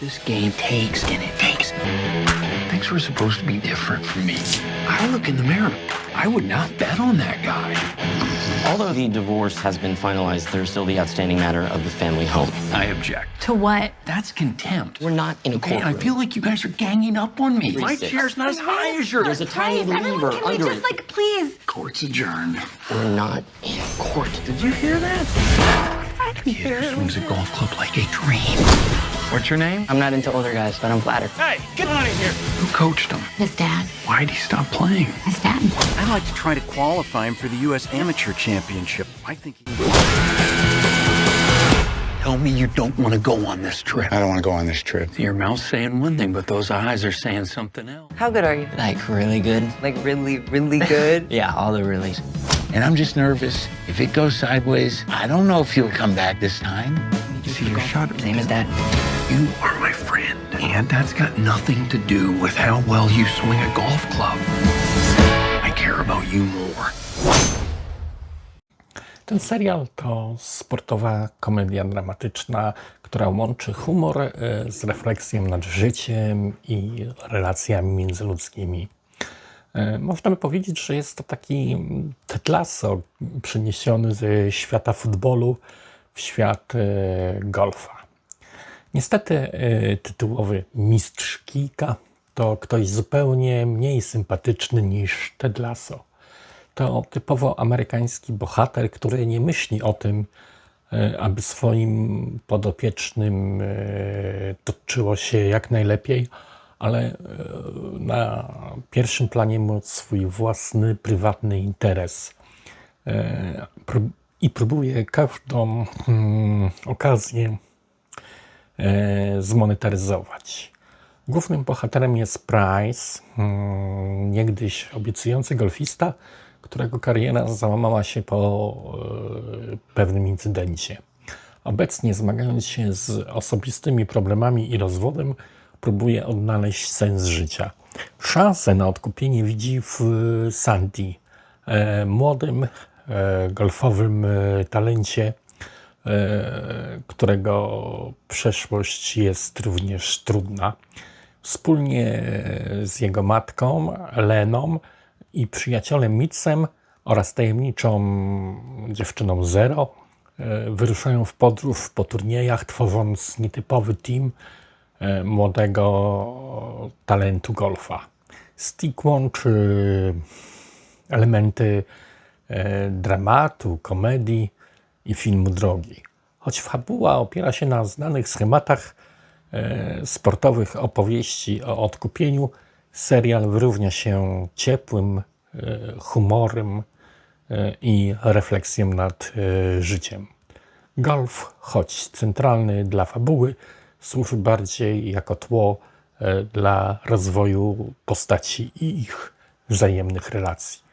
This game takes and it takes. Things were supposed to be different for me. I look in the mirror. I would not bet on that guy. Although the divorce has been finalized, there's still the outstanding matter of the family home. I object. To what? That's contempt. We're not in a Okay, I feel like you guys are ganging up on me. My six. chair's not as high as yours. There's a tiny Guys, everyone, lever can we just it. like please? Court's adjourned. We're not in court. Did you hear that? I can hear Kid it. swings a golf club like a dream. What's your name? I'm not into older guys, but I'm flattered. Hey, get out of here. Who coached him? His dad. Why'd he stop playing? His dad. I'd like to try to qualify him for the U.S. Amateur Championship. I think he Tell me you don't want to go on this trip. I don't want to go on this trip. Your mouth's saying one thing, but those eyes are saying something else. How good are you? Like, really good? Like really, really good? Yeah, all the reallys. And I'm just nervous. If it goes sideways, I don't know if you'll come back this time. See your shot. Same as that. You are my friend, and that's got nothing to do with how well you swing a golf club. I care about you more. Ten serial to sportowa komedia dramatyczna, która łączy humor e, z refleksją nad życiem i relacjami międzyludzkimi. E, Można by powiedzieć, że jest to taki Ted Lasso przeniesiony ze świata futbolu świat e, golfa. Niestety e, tytułowy mistrz kijka to ktoś zupełnie mniej sympatyczny niż Ted Lasso. To typowo amerykański bohater, który nie myśli o tym, e, aby swoim podopiecznym toczyło się jak najlepiej, ale na pierwszym planie ma swój własny, prywatny interes. E, I próbuje każdą mm, okazję e, zmonetaryzować. Głównym bohaterem jest Price, mm, niegdyś obiecujący golfista, którego kariera załamała się po e, pewnym incydencie. Obecnie zmagając się z osobistymi problemami i rozwodem, próbuje odnaleźć sens życia. Szansę na odkupienie widzi w Sandy, e, młodym e, golfowym e, talencie, e, którego przeszłość jest również trudna. Wspólnie z jego matką, Leną i przyjacielem Mitsem oraz tajemniczą dziewczyną Zero e, wyruszają w podróż po turniejach, tworząc nietypowy team e, młodego talentu golfa. Stick łączy elementy e, dramatu, komedii i filmu drogi. Choć fabuła opiera się na znanych schematach e, sportowych opowieści o odkupieniu, serial wyrównia się ciepłym e, humorem e, i refleksją nad e, życiem. Golf, choć centralny dla fabuły, służy bardziej jako tło e, dla rozwoju postaci i ich wzajemnych relacji.